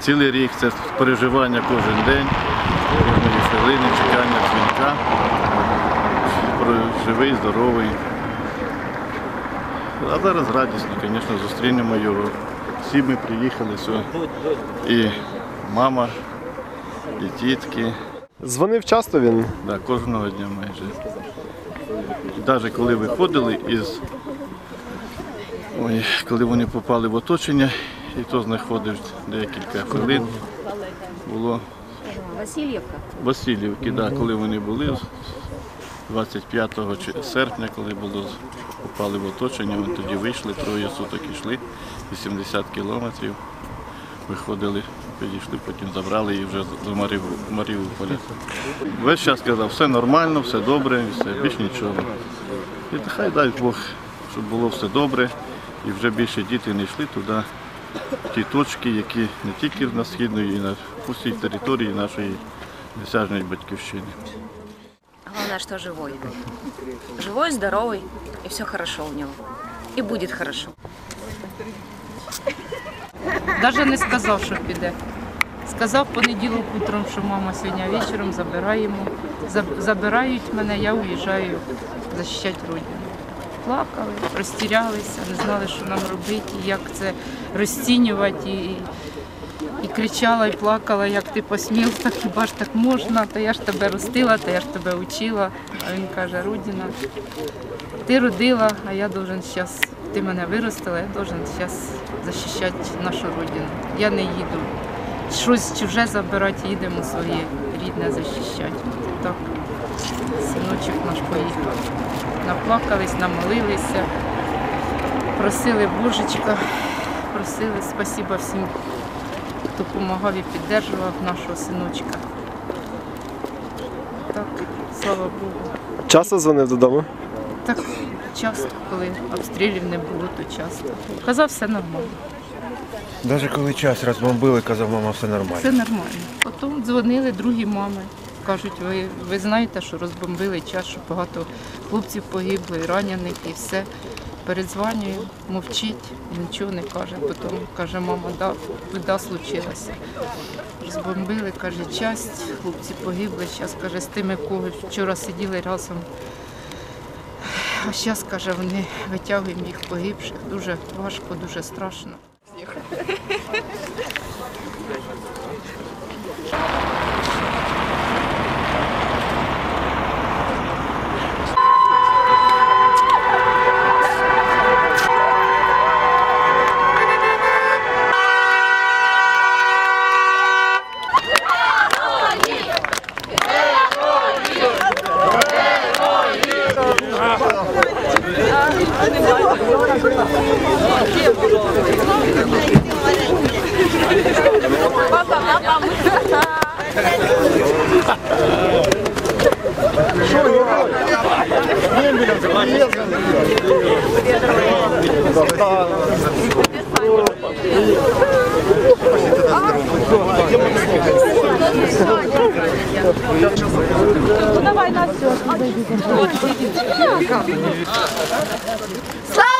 Цілий рік це переживання кожен день, кожної хвилини, чекання дзвінка. Живий, здоровий. А зараз радісно, звісно, зустрінемо його. Всі ми приїхали сьогодні. І мама, і тітки. Дзвонив часто він. Да, кожного дня майже. Навіть коли виходили із. Ой, коли вони попали в оточення, і то знаходив декілька хвилин. Було Васильівка. Васильівки, да, коли вони були, 25 серпня, коли було, попали в оточення, вони тоді вийшли, троє суток йшли, 80 кілометрів. Виходили, підійшли, потім забрали і вже до Маріуполя. Весь час сказав, все нормально, все добре, все, більш нічого. І хай дай Бог, щоб було все добре, і вже більше діти не йшли туди, в ті точки, які не тільки на східної, і на усій території нашої досяжної батьківщини. Главное, что живой. Живой, здоровый, и все хорошо у него. И будет хорошо. Навіть не сказав, що піде. Сказав понеділок утром, що мама сьогодні вечором забираємо. Забирають мене, я уїжджаю захищати родину. Плакали, розтірялися, не знали, що нам робити, як це розцінювати. І, і кричала, і плакала, як ти посмів, так хіба ж так можна, та я ж тебе ростила, та я ж тебе учила. А він каже, Рудіна, ти родила, а я должен зараз, ти мене виростила, я должен зараз захищати нашу родину. Я не їду. Щось чуже забирати, їдемо своє рідне захищати. Так, синочок наш поїхав. Наплакались, намолилися, просили Божечка, просили спасіба всім, хто допомагав і підтримував нашого синочка. Так, слава Богу. Часто дзвонив додому. Так часто, коли обстрілів не було, то часто. Казав, все нормально. Навіть коли час розбомбили, казав, мама, все нормально. Все нормально. Потім дзвонили другі мами. Кажуть, ви, ви знаєте, що розбомбили час, що багато хлопців погибло, і ранених, і все. Передзвонює, мовчить, нічого не каже. Потім каже, мама, да, біда случилася. Розбомбили, каже, часть, хлопці погибли, зараз каже, з тими, кого вчора сиділи разом. А зараз, каже, вони витягуємо їх погибших. Дуже важко, дуже страшно. Слава Україні!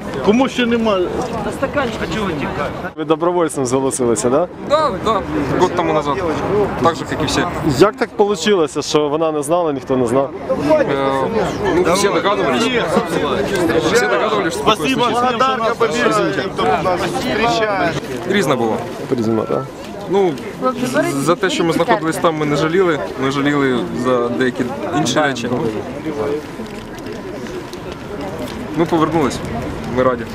Кому ще немає? Ви добровольцем зголосилися, так? Да, да, год тому назад. Так же, как и все. Як так вийшло, що вона не знала, ніхто не знав? Э, ну, все догадывались. Все догадывались, что такое случится. Різно було. Призма, так? Ну, за те, що ми знаходились там, ми не жаліли. Ми жаліли за деякі інші речі. Ми повернулись. Ми раді.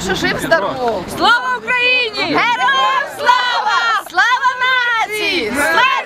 Що жив здоров! Слава Україні! Героям слава! Слава нації! Ворогам!